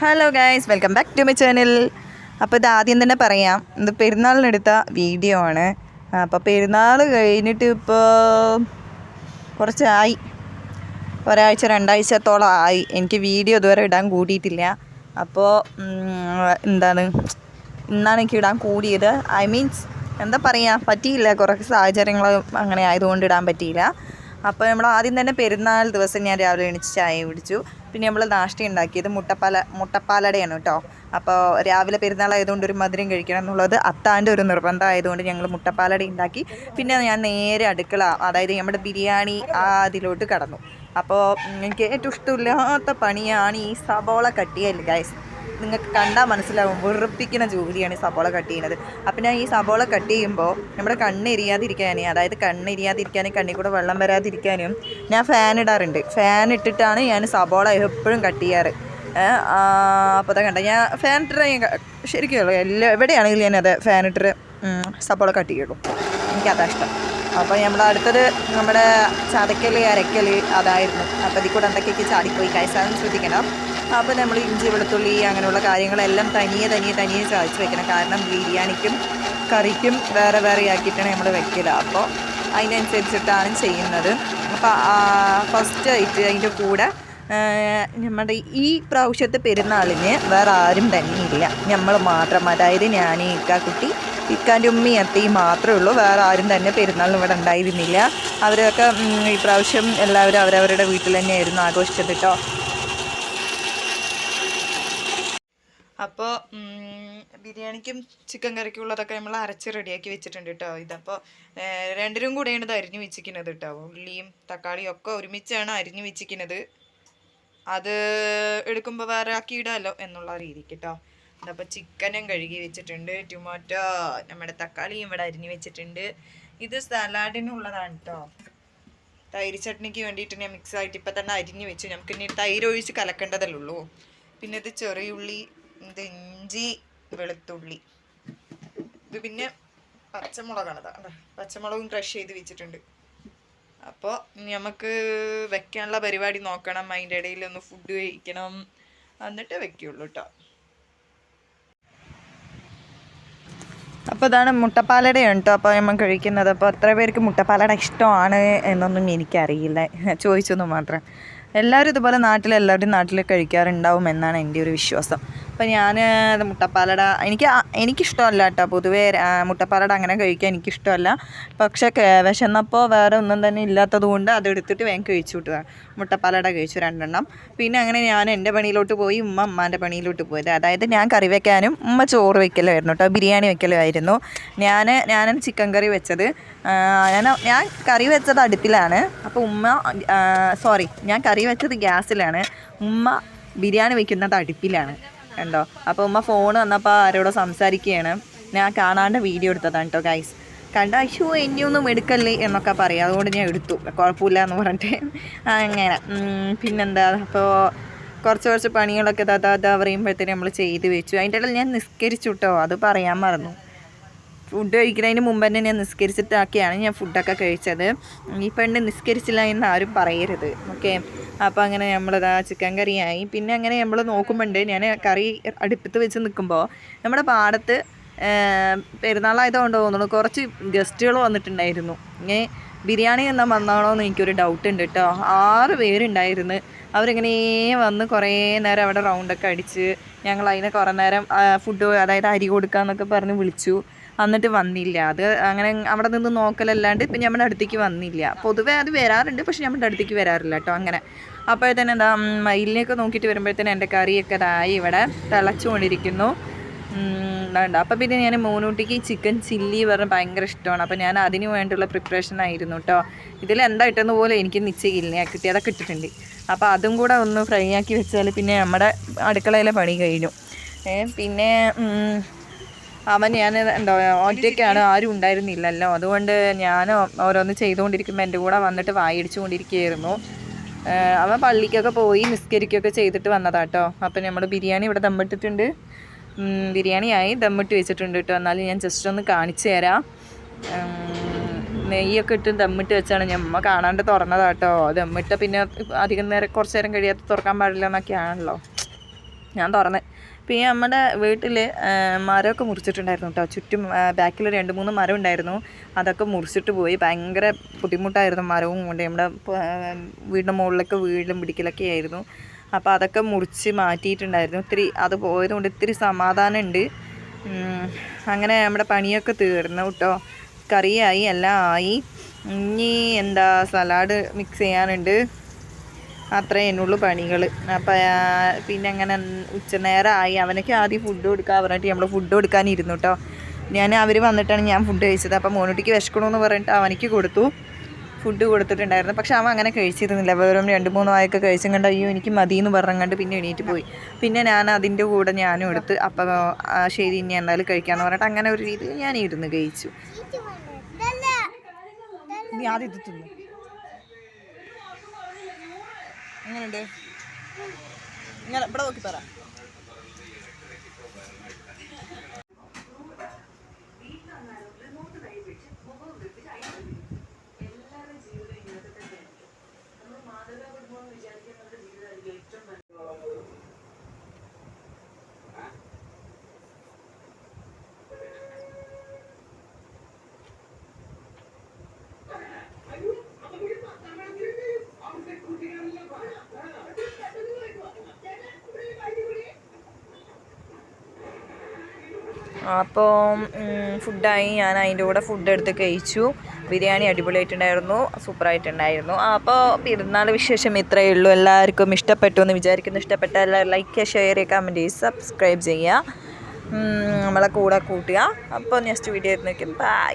Hello guys welcome back to my channel അപ്പോൾ ഇത് ആദ്യം തന്നെ പറയാം. ഇത് പെരുന്നാളിനെടുത്ത വീഡിയോ ആണ്. അപ്പോൾ പെരുന്നാൾ കഴിഞ്ഞിട്ട് ഇപ്പോൾ കുറച്ചായി. ഒരാഴ്ച രണ്ടാഴ്ചത്തോളം ആയി. എനിക്ക് വീഡിയോ ഇതുവരെ ഇടാൻ കൂടിയിട്ടില്ല. അപ്പോൾ എന്താണ്? ഇന്നാണ് എനിക്ക് ഇടാൻ കൂടിയത്. ഐ മീൻസ് എന്താ പറയുക പറ്റിയില്ല. കുറച്ച് സാഹചര്യങ്ങൾ അങ്ങനെ ആയതുകൊണ്ട് ഇടാൻ പറ്റിയില്ല. അപ്പോൾ നമ്മൾ ആദ്യം തന്നെ പെരുന്നാൾ ദിവസം ഞാൻ രാവിലെ എണീച്ച് ചായ കുടിച്ചു. പിന്നെ നമ്മൾ നാഷ്ട ഉണ്ടാക്കിയത് മുട്ടപ്പാല മുട്ടപ്പാലടയാണ് കേട്ടോ. അപ്പോൾ രാവിലെ പെരുന്നാൾ ആയതുകൊണ്ട് ഒരു മധുരം കഴിക്കണം എന്നുള്ളത് അത്താന്റെ ഒരു നിർബന്ധം ആയതുകൊണ്ട് ഞങ്ങൾ മുട്ടപ്പാലട ഉണ്ടാക്കി. പിന്നെ ഞാൻ നേരെ അടുക്കള അതായത് നമ്മുടെ ബിരിയാണി ആ അതിലോട്ട് കടന്നു. അപ്പോൾ എനിക്ക് ഏറ്റവും ഇഷ്ടമില്ലാത്ത പണിയാണ് ഈ സബോള കട്ടിയല്ലേ ഗൈസ് നിങ്ങൾക്ക് കണ്ടാൽ മനസ്സിലാവും വെറുപ്പിക്കുന്ന ജോലിയാണ് ഈ സബോള കട്ട് ചെയ്യുന്നത്. അപ്പം ഞാൻ ഈ സബോള കട്ട് ചെയ്യുമ്പോൾ നമ്മുടെ കണ്ണ് എരിയാതിരിക്കാനും അതായത് കണ്ണ് എരിയാതിരിക്കാനും കണ്ണിൽ കൂടെ വെള്ളം വരാതിരിക്കാനും ഞാൻ ഫാൻ ഇടാറുണ്ട്. ഫാൻ ഇട്ടിട്ടാണ് ഞാൻ സബോള എപ്പോഴും കട്ട് ചെയ്യാറ്. അപ്പോൾ അതാ കണ്ട. ഞാൻ ഫാൻ ഇട്ടിട്ട് ഞാൻ ക- ശരിക്കും എല്ലാ എവിടെയാണെങ്കിലും ഞാനത് ഫാൻ ഇട്ടിട്ട് സബോള കട്ട് ചെയ്യുള്ളൂ. എനിക്കതാ ഇഷ്ടം. അപ്പോൾ നമ്മുടെ അടുത്തത് നമ്മുടെ ചതക്കൽ അരക്കൽ അതായിരുന്നു. അപ്പോൾ ഇതിൽ കൂടെ എന്തൊക്കെയൊക്കെ ചാടിപ്പോയി? കൈസാന്ന് ശ്രദ്ധിക്കണം? അപ്പോൾ നമ്മൾ ഇഞ്ചി വെളുത്തുള്ളി അങ്ങനെയുള്ള കാര്യങ്ങളെല്ലാം തനിയെ തനിയെ തനിയെ ചതച്ച് വെക്കണം. കാരണം ബിരിയാണിക്കും കറിക്കും വേറെ വേറെ ആക്കിയിട്ടാണ് നമ്മൾ വെക്കുക അപ്പോൾ അതിനനുസരിച്ചിട്ടാണ് ചെയ്യുന്നത്. അപ്പോൾ ഫസ്റ്റ് ആയിട്ട് അതിന്റെ കൂടെ നമ്മുടെ ഈ പ്രാവശ്യത്തെ പെരുന്നാളിന് വേറെ ആരും തന്നെ ഇല്ല. നമ്മൾ മാത്രം അതായത് ഞാൻ ഇക്കാക്കുട്ടി ഇക്കാന്റെ ഉമ്മയും അത്തയും മാത്രമേ ഉള്ളൂ. വേറെ ആരും തന്നെ പെരുന്നാളിന് ഇവിടെ ഉണ്ടായിരുന്നില്ല. അവരൊക്കെ ഈ പ്രാവശ്യം എല്ലാവരും അവരവരുടെ വീട്ടിൽ തന്നെയായിരുന്നു ആഘോഷിച്ചത് കേട്ടോ അപ്പോൾ ബിരിയാണിക്കും ചിക്കൻ കറിക്കും ഉള്ളതൊക്കെ നമ്മൾ അരച്ച് റെഡിയാക്കി വെച്ചിട്ടുണ്ട് കേട്ടോ ഇതപ്പോൾ രണ്ടിനും കൂടെയാണ് ഇത് അരിഞ്ഞ് വെച്ചിരിക്കുന്നത് കേട്ടോ ഉള്ളിയും തക്കാളിയും ഒക്കെ ഒരുമിച്ചാണ് അരിഞ്ഞു വെച്ചിരിക്കുന്നത് അത് എടുക്കുമ്പോൾ വേറെ ആക്കി ഇടാമല്ലോ എന്നുള്ള രീതിക്ക് കേട്ടോ അതപ്പോൾ ചിക്കനും കഴുകി വെച്ചിട്ടുണ്ട്. ടൊമാറ്റോ നമ്മുടെ തക്കാളിയും ഇവിടെ അരിഞ്ഞു വെച്ചിട്ടുണ്ട്. ഇത് സലാഡിനുള്ളതാണ് കേട്ടോ തൈര് ചട്നിക്ക് വേണ്ടിയിട്ട് ഞാൻ മിക്സ് ആയിട്ട് ഇപ്പം തന്നെ അരിഞ്ഞു വെച്ചു. നമുക്ക് ഇനി തൈര് ഒഴിച്ച് കലക്കേണ്ടതല്ലേ ഉള്ളൂ. പിന്നെ ഇത് ചെറിയുള്ളി ഇത് ഇഞ്ചി വെളുത്തുള്ളി. ഇത് പിന്നെ പച്ചമുളകാണ്? പച്ചമുളകും ക്രഷ് ചെയ്ത് വെച്ചിട്ടുണ്ട്. അപ്പോൾ നമുക്ക് വെക്കാനുള്ള പരിപാടി നോക്കണം. അതിന്റെ ഇടയിൽ ഒന്ന് ഫുഡ് കഴിക്കണം. എന്നിട്ട് വെക്കുള്ളൂ കേട്ടോ അപ്പോൾ ഇതാണ് മുട്ടപ്പാലടയാണ് കേട്ടോ അപ്പോൾ നമ്മൾ കഴിക്കുന്നത്. അപ്പോൾ എത്ര പേർക്ക് മുട്ടപ്പാലട ഇഷ്ടമാണ് എന്നൊന്നും എനിക്കറിയില്ല. ചോദിച്ചൊന്നും മാത്രം. എല്ലാവരും ഇതുപോലെ നാട്ടിൽ എല്ലാവരുടെയും നാട്ടിൽ കഴിക്കാറുണ്ടാവും എന്നാണ് എന്റെ ഒരു വിശ്വാസം. അപ്പോൾ ഞാൻ മുട്ടപ്പാലട എനിക്ക് എനിക്കിഷ്ടമല്ല കേട്ടോ. പൊതുവേ മുട്ടപ്പാലട അങ്ങനെ കഴിക്കാൻ എനിക്കിഷ്ടമല്ല. പക്ഷേ വിശന്നപ്പോൾ വേറെ ഒന്നും തന്നെ ഇല്ലാത്തത് കൊണ്ട് അതെടുത്തിട്ട് വേഗം കഴിച്ചു വിട്ടതാണ് മുട്ടപ്പാലട കഴിച്ചു രണ്ടെണ്ണം. പിന്നെ അങ്ങനെ ഞാൻ എന്റെ പണിയിലോട്ട് പോയി ഉമ്മ അമ്മാന്റെ പണിയിലോട്ട് പോയത്. അതായത് ഞാൻ കറി വെക്കാനും ഉമ്മ ചോറ് വെക്കലുമായിരുന്നു കേട്ടോ. ബിരിയാണി വെക്കലുമായിരുന്നു. ഞാൻ ഞാൻ ചിക്കൻ കറി വെച്ചത്. ഞാൻ ഞാൻ കറി വെച്ചത് അടുപ്പിലാണ്. അപ്പോൾ ഉമ്മ സോറി ഞാൻ കറി വെച്ചത് ഗ്യാസിലാണ്. ഉമ്മ ബിരിയാണി വെക്കുന്നത് അടുപ്പിലാണ്. കണ്ടോ അപ്പോൾ ഉമ്മ ഫോൺ വന്നപ്പോൾ ആരോടോ സംസാരിക്കുകയാണ്. ഞാൻ കാണാണ്ട് വീഡിയോ എടുത്തതാണ് കേട്ടോ ഗൈസ് കണ്ട അയ്യോ ഇനിയൊന്നും എടുക്കല്ലേ എന്നൊക്കെ പറയാം. അതുകൊണ്ട് ഞാൻ എടുത്തു. കുഴപ്പമില്ല എന്ന് പറഞ്ഞിട്ട്. അങ്ങനെ. പിന്നെന്താ? അപ്പോൾ കുറച്ച് കുറച്ച് പണികളൊക്കെ ദാ പറയുമ്പോഴത്തേനും നമ്മൾ ചെയ്ത് വെച്ചു. അതിന്റെ ഇടയിൽ ഞാൻ നിസ്കരിച്ചു കേട്ടോ അത് പറയാൻ മറന്നു. ഫുഡ് കഴിക്കുന്നതിന് മുമ്പ് തന്നെ ഞാൻ നിസ്കരിച്ചിട്ടാക്കിയാണ് ഞാൻ ഫുഡൊക്കെ കഴിച്ചത്. ഈ പെണ്ണ് നിസ്കരിച്ചില്ല എന്ന് ആരും പറയരുത്. ഓക്കെ അപ്പോൾ അങ്ങനെ നമ്മളിതാ ചിക്കൻ കറിയായി. പിന്നെ അങ്ങനെ നമ്മൾ നോക്കുമ്പോണ്ട് ഞാൻ കറി അടുപ്പത്ത് വെച്ച് നിൽക്കുമ്പോൾ നമ്മുടെ പാടത്ത് പെരുന്നാളായതുകൊണ്ട് തോന്നുന്നു കുറച്ച് ഗസ്റ്റുകൾ വന്നിട്ടുണ്ടായിരുന്നു. ഇങ്ങനെ ബിരിയാണി എന്നാൽ വന്നാണോ എന്ന് എനിക്കൊരു ഡൗട്ട് ഉണ്ട് കേട്ടോ ആറ് പേരുണ്ടായിരുന്നു. അവരിങ്ങനെ വന്ന് കുറേ നേരം അവിടെ റൗണ്ടൊക്കെ അടിച്ച് ഞങ്ങൾ അതിനെ കുറേ നേരം ഫുഡ് അതായത് അരി കൊടുക്കാന്നൊക്കെ പറഞ്ഞ് വിളിച്ചു. എന്നിട്ട് വന്നില്ല. അത് അങ്ങനെ അവിടെ നിന്ന് നോക്കലല്ലാണ്ട് ഇപ്പം നമ്മുടെ അടുത്തേക്ക് വന്നില്ല. പൊതുവെ അത് വരാറുണ്ട് പക്ഷെ നമ്മുടെ അടുത്തേക്ക് വരാറില്ല കേട്ടോ അങ്ങനെ. അപ്പോഴത്തേനും എന്താ മയിലിനെയൊക്കെ നോക്കിയിട്ട് വരുമ്പോഴത്തേനും എന്റെ കറിയൊക്കെ ഇതായി ഇവിടെ തിളച്ചുകൊണ്ടിരിക്കുന്നു. ഉണ്ട് അപ്പോൾ പിന്നെ ഞാൻ മൂന്നൂട്ടിക്ക് ചിക്കൻ ചില്ലി പറഞ്ഞ് ഭയങ്കര ഇഷ്ടമാണ്. അപ്പോൾ ഞാൻ അതിന് വേണ്ടിയുള്ള പ്രിപ്പറേഷൻ ആയിരുന്നു കേട്ടോ. ഇതിൽ എന്താ ഇട്ടെന്ന് പോലെ എനിക്ക് നിശ്ചയില്ല ഞാൻ കിട്ടിയതൊക്കെ ഇട്ടിട്ടുണ്ട്. അപ്പോൾ അതും കൂടെ ഒന്ന് ഫ്രൈ ആക്കി വെച്ചാൽ പിന്നെ നമ്മുടെ അടുക്കളയിലെ പണി കഴിഞ്ഞു. പിന്നെ അവൻ ഞാൻ എന്താ ഒറ്റയ്ക്കാണ് ആരും ഉണ്ടായിരുന്നില്ലല്ലോ. അതുകൊണ്ട് ഞാൻ ഓരോന്ന് ചെയ്തുകൊണ്ടിരിക്കുമ്പോൾ എന്റെ കൂടെ വന്നിട്ട് വായടിച്ചുകൊണ്ടിരിക്കുകയായിരുന്നു അവൻ പള്ളിക്കൊക്കെ പോയി നിസ്കരിക്കുകയൊക്കെ ചെയ്തിട്ട് വന്നതാട്ടോ. അപ്പം നമ്മൾ ബിരിയാണി ഇവിടെ ദമ്മിട്ടിട്ടുണ്ട്. ബിരിയാണിയായി ദമ്മിട്ട് വെച്ചിട്ടുണ്ട് കേട്ടോ. എന്നാലും ഞാൻ ജസ്റ്റ് ഒന്ന് കാണിച്ചു തരാം. നെയ്യൊക്കെ ഇട്ട് ദമ്മിട്ട് വെച്ചാണ് ഞമ്മ കാണാണ്ട് തുറന്നതാട്ടോ. ദമ്മിട്ട് പിന്നെ അധികം നേരം കുറച്ച് നേരം കഴിയാത്ത തുറക്കാൻ പാടില്ല എന്നൊക്കെയാണല്ലോ. ഞാൻ തുറന്ന്. പിന്നെ നമ്മുടെ വീട്ടിൽ മരമൊക്കെ മുറിച്ചിട്ടുണ്ടായിരുന്നു കേട്ടോ ചുറ്റും ബാക്കിൽ രണ്ട് മൂന്ന് മരം ഉണ്ടായിരുന്നു. അതൊക്കെ മുറിച്ചിട്ട് പോയി. ഭയങ്കര ബുദ്ധിമുട്ടായിരുന്നു മരവും കൊണ്ട്. നമ്മുടെ വീടിന്റെ മുകളിലൊക്കെ വീടും പിടിക്കലൊക്കെ ആയിരുന്നു. അപ്പോൾ അതൊക്കെ മുറിച്ച് മാറ്റിയിട്ടുണ്ടായിരുന്നു. ഇത്തിരി അത് പോയതുകൊണ്ട് ഇത്തിരി സമാധാനമുണ്ട് അങ്ങനെ നമ്മുടെ പണിയൊക്കെ തീർന്നു കേട്ടോ കറിയായി എല്ലാം ആയി. ഇനി എന്താ സലാഡ് മിക്സ് ചെയ്യാനുണ്ട്. അത്രേ ഉള്ളൂ പണികൾ അപ്പം പിന്നെ അങ്ങനെ ഉച്ചനേരമായി അവനൊക്കെ ആദ്യം ഫുഡ് കൊടുക്കാൻ പറഞ്ഞിട്ട് നമ്മൾ ഫുഡ് കൊടുക്കാനിരുന്നു കേട്ടോ ഞാൻ അവർ വന്നിട്ടാണ് ഞാൻ ഫുഡ് കഴിച്ചത്. അപ്പം മോനുട്ടിക്ക് വിശക്കണമെന്ന് പറഞ്ഞിട്ട് അവനിക്ക് കൊടുത്തു. ഫുഡ് കൊടുത്തിട്ടുണ്ടായിരുന്നു. പക്ഷെ അവൻ അങ്ങനെ കഴിച്ചിരുന്നില്ല. വെറും രണ്ട് മൂന്ന് വായൊക്കെ കഴിച്ചും കണ്ട് അയ്യോ എനിക്ക് മതി എന്ന് പറഞ്ഞുകൊണ്ട് പിന്നെ എണീറ്റ് പോയി. പിന്നെ ഞാൻ അതിന്റെ കൂടെ ഞാനും എടുത്ത് അപ്പം ശരി ഇനി എന്തായാലും കഴിക്കാമെന്ന് പറഞ്ഞിട്ട് അങ്ങനെ ഒരു രീതിയിൽ ഞാൻ ഇരുന്ന് കഴിച്ചു നീ ആദ്യം ഇത് തിന്നു എങ്ങനെയുണ്ട് ഇങ്ങനെ ഇവിടെ നോക്കി പറ. അപ്പോൾ ഫുഡായി. ഞാൻ അതിന്റെ കൂടെ ഫുഡ് എടുത്ത് കഴിച്ചു. ബിരിയാണി അടിപൊളിയായിട്ടുണ്ടായിരുന്നു. സൂപ്പറായിട്ടുണ്ടായിരുന്നു. അപ്പോൾ പെരുന്നാൾ വിശേഷം ഇത്രയേ ഉള്ളൂ. എല്ലാവർക്കും ഇഷ്ടപ്പെട്ടു എന്ന് വിചാരിക്കുന്നു. ഇഷ്ടപ്പെട്ട എല്ലാവരും ലൈക്ക് ഷെയർ കമന്റ് ചെയ്യുക സബ്സ്ക്രൈബ് ചെയ്യുക. നമ്മളെ കൂടെ കൂട്ടുക. അപ്പോൾ നെക്സ്റ്റ് വീഡിയോ ആയിരുന്നു ബൈ